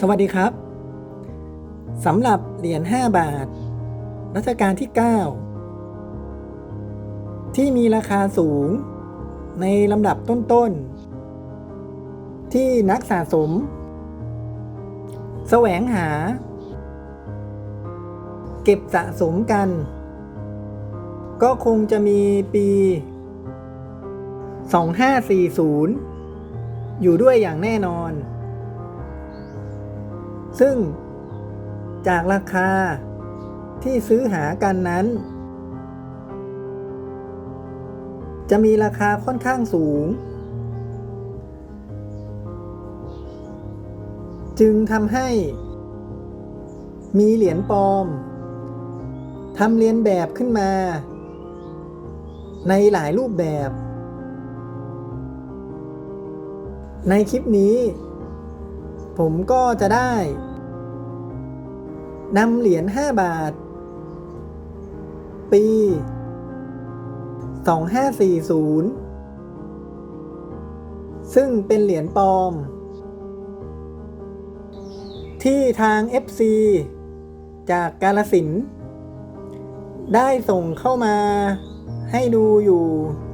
สวัสดีครับสำหรับเหรียญ 5 บาท รัชกาลที่ 9 ที่มีราคาสูงในลำดับต้นๆ ที่นักสะสม แสวงหา เก็บสะสมกัน ก็คงจะมีปี 2540 อยู่ด้วยอย่างแน่นอน ซึ่งจากราคาที่ซื้อหากันนั้น จะมีราคาค่อนข้างสูง จึงทำให้ มีเหรียญปลอมทำเรียนแบบขึ้นมา ในหลายรูปแบบ ในคลิปนี้ ผมก็จะได้ นำเหรียญ 5 บาท ปี 2540 ซึ่งเป็นเหรียญปลอม ที่ทาง FC จากกาลสินธุ์ได้ส่งเข้ามาให้ดูอยู่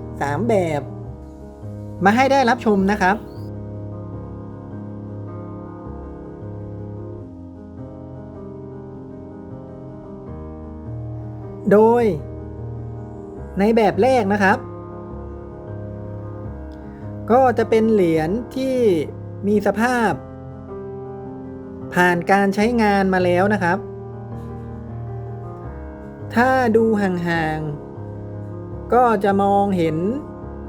3 แบบ มาให้ได้รับชมนะครับ โดย ในแบบแรกนะครับ ก็จะเป็นเหรียญที่มีสภาพ ผ่านการใช้งานมาแล้วนะครับ ถ้าดูห่างๆ ก็จะมองเห็น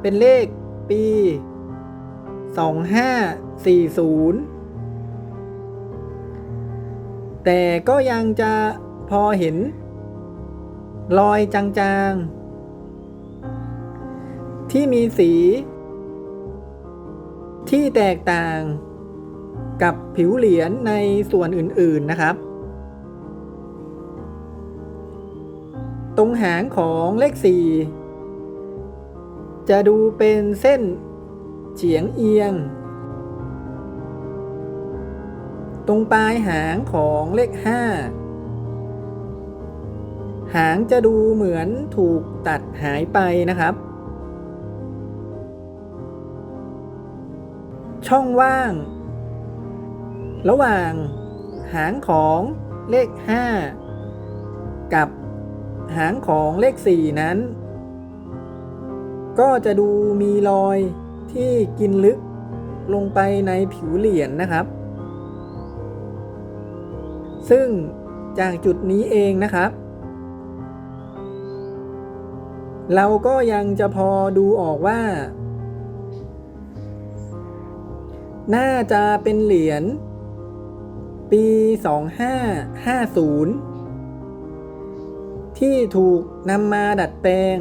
เป็นเลขปี 2540 แต่ก็ยังจะพอเห็น รอยจางๆ ที่มีสี ที่แตกต่างกับผิวเหรียญในส่วนอื่นๆนะครับ ตรงหางของเลข 4 จะดูเป็นเส้นเฉียงเอียง ตรงปลายหางของเลข 5 หางจะดูเหมือนถูกตัดหายไปนะครับ ช่องว่าง ระหว่างหางของเลข 5 กับหางของเลข 4 นั้น ก็จะดูมีรอยที่กินลึกลงไปในผิวเหรียญนนะครับ ซึ่งจากจุดนี้เองนะครับ เราก็ยังจะพอดูออกว่า น่าจะเป็นเหรียญ ปี 2550 ที่ถูกนำมาดัดแปลง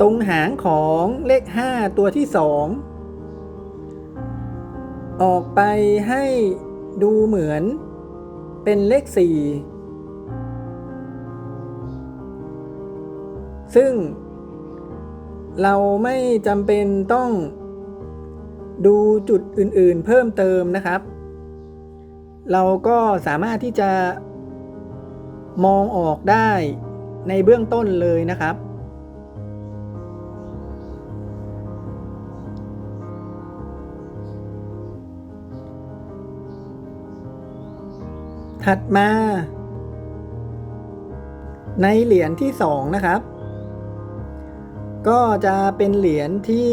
ตรงหางของเลข 5 ตัวที่ 2 ออกไปให้ดูเหมือนเป็นเลข 4 ซึ่งเราไม่จำเป็นต้องดูจุดอื่นๆเพิ่มเติมนะครับ เราก็สามารถที่จะมองออกได้ในเบื้องต้นเลยนะครับ ถัดมา ในเหรียญที่สองนะครับ ก็จะเป็นเหรียญที่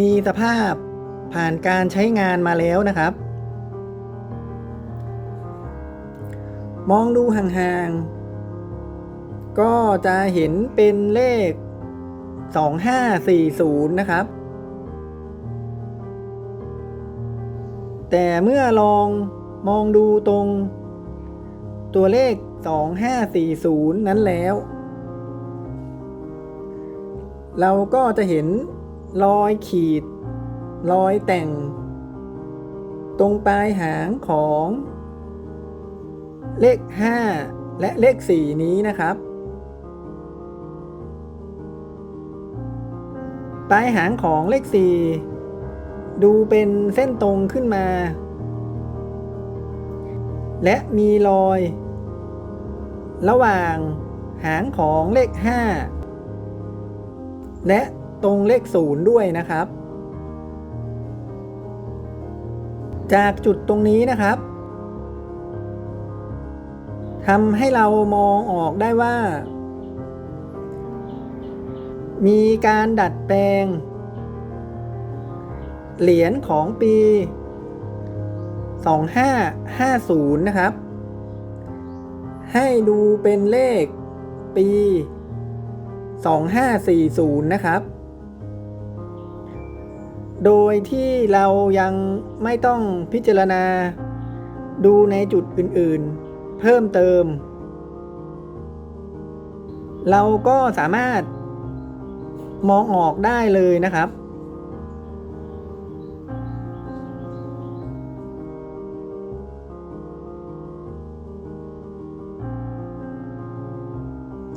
มีสภาพผ่านการใช้งานมาแล้วนะครับ มองดูห่างๆ ก็จะเห็นเป็นเลข 2540 นะครับ แต่เมื่อลองมองดูตรงตัวเลข 2540 นั้นแล้ว เราก็จะเห็นรอยขีด รอยแต่ง ตรงปลายหางของเลข 5 และเลข 4 นี้นะครับ ปลายหางของเลข 4 ดูเป็นเส้นตรงขึ้นมา และมีรอย ระหว่างหางของเลข 5 และตรงเลข0ด้วยนะครับ จากจุดตรงนี้นะครับทำให้เรามองออกได้ว่า มีการดัดแปลง เหรียญของปี 2550 นะครับ ให้ดูเป็นเลขปี 2540 นะครับ โดยที่เรายังไม่ต้องพิจารณาดูในจุดอื่นๆ เพิ่มเติม เราก็สามารถมองออกได้เลยนะครับ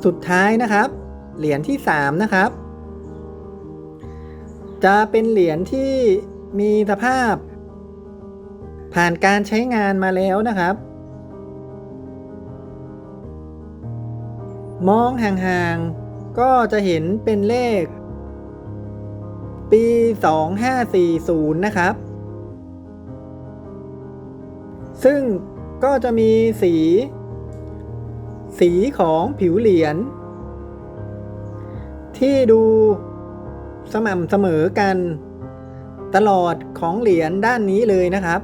สุดท้ายนะครับ เหรียญที่ 3 นะครับ จะเป็นเหรียญที่มีสภาพ ผ่านการใช้งานมาแล้วนะครับ มองห่างๆ ก็จะเห็นเป็นเลข ปี 2540 นะครับ ซึ่งก็จะมีสี สีของผิวเหรียญ ที่ดูสม่ำเสมอกันตลอดของเหรียญด้านนี้เลยนะครับ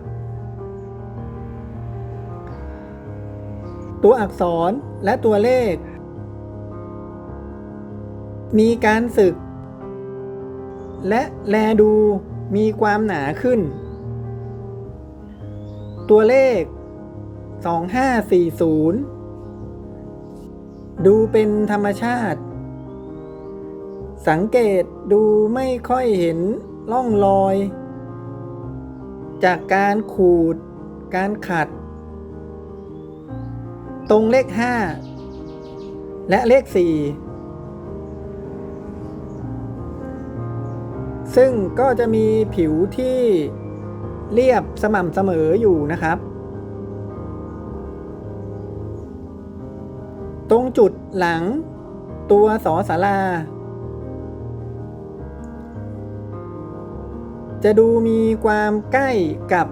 ตัวอักษรและตัวเลข มีการสึก และแลดูมีความหนาขึ้น ตัวเลข 2540 ดูเป็นธรรมชาติ สังเกตดูไม่ค่อยเห็นร่องรอย จากการขูด การขัด ตรงเลข 5 และเลข 4 ซึ่งก็จะมีผิวที่เรียบสม่ำเสมออยู่นะครับ ตรงจุดหลังตัวสอสารา จะดูมีความใกล้กับ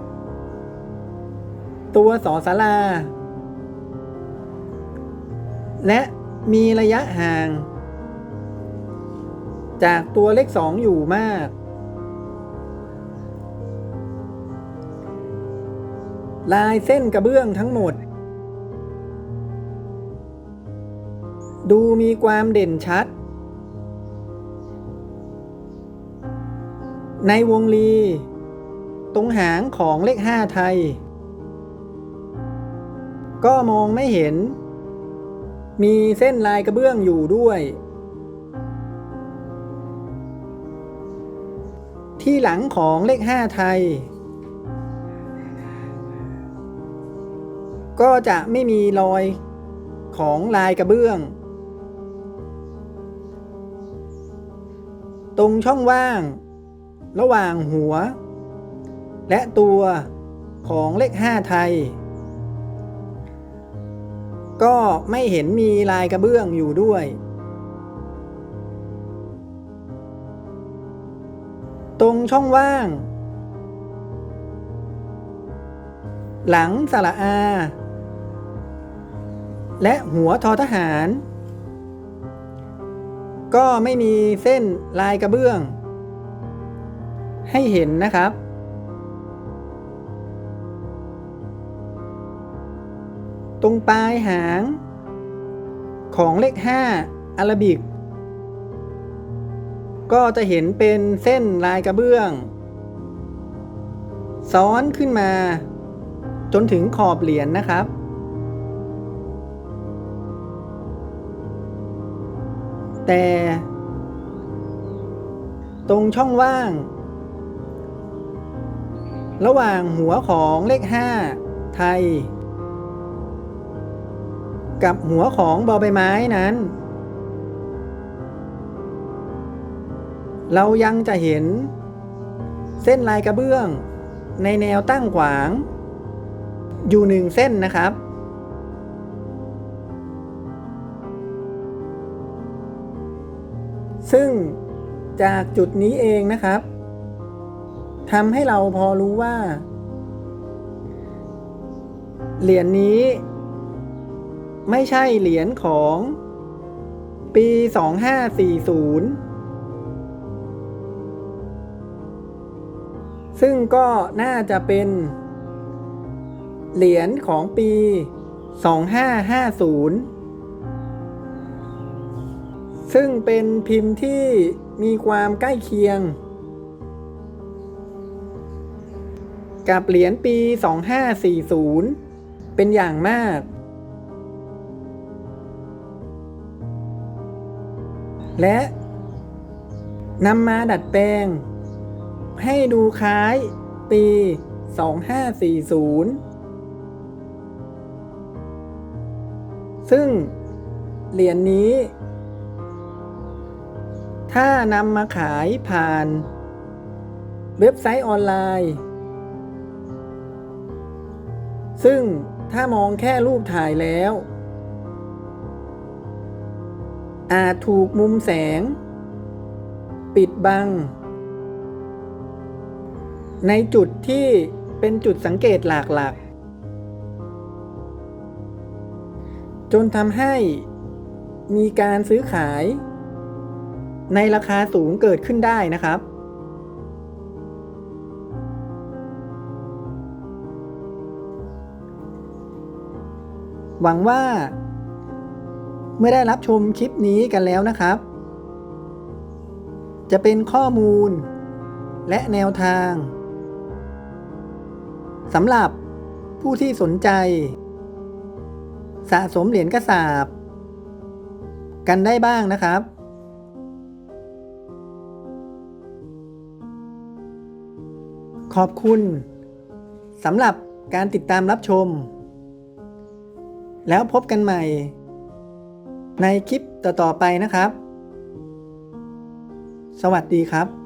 ตัวสอสาราและมีระยะห่าง จากตัวเลขสองอยู่มาก ลายเส้นกระเบื้องทั้งหมด ดูมีความเด่นชัด ในวงลี ตรงหางของเลขห้าไทย ก็มองไม่เห็น มีเส้นลายกระเบื้องอยู่ด้วย ที่หลังของเลขห้าไทย ก็จะไม่มีรอยของลายกระเบื้อง ตรงช่องว่าง ระหว่างหัว และตัวของเลขห้าไทย ก็ไม่เห็นมีลายกระเบื้องอยู่ด้วย ตรงช่องว่าง หลังสระอา และหัวทอทหาร ก็ไม่มีเส้นลายกระเบื้อง ให้เห็นนะครับ ตรงปลายหาง ของเลข 5อารบิก ก็จะเห็นเป็นเส้นลายกระเบื้อง ซ้อนขึ้นมา จนถึงขอบเหรียญนนะครับแต่ ตรงช่องว่าง ระหว่างหัวของเลข 5 ไทย กับหัวของบอใบไม้นั้น เรายังจะเห็น เส้นลายกระเบื้อง ในแนวตั้งขวาง อยู่หนึ่งเส้นนะครับ ซึ่งจากจุดนี้เองนะครับ ทำให้เราพอรู้ว่า เหรียญนี้ ไม่ใช่เหรียญของปี 2540 ซึ่งก็น่าจะเป็น เหรียญของปี 2550 ซึ่งเป็นพิมพ์ที่มีความใกล้เคียง กับเหรียญปี 2540 เป็นอย่างมาก และนำมาดัดแปลง ให้ดูคล้ายปี 2540 ซึ่งเหรียญนนี้ ถ้านำมาขายผ่านเว็บไซต์ออนไลน์ ซึ่งถ้ามองแค่รูปถ่ายแล้ว อาจถูกมุมแสง ปิดบัง ในจุดที่เป็นจุดสังเกตหลักๆ จนทำให้มีการซื้อขาย ในราคาสูงเกิดขึ้นได้นะครับ หวังว่า เมื่อได้รับชมคลิปนี้กันแล้วนะครับ จะเป็นข้อมูล และแนวทางสำหรับผู้ที่สนใจ สะสมเหรียญกระสาบ กันได้บ้างนะครับ ขอบคุณสำหรับการติดตามรับชม แล้วพบกันใหม่ ในคลิปต่อ ๆ ไปนะครับ สวัสดีครับ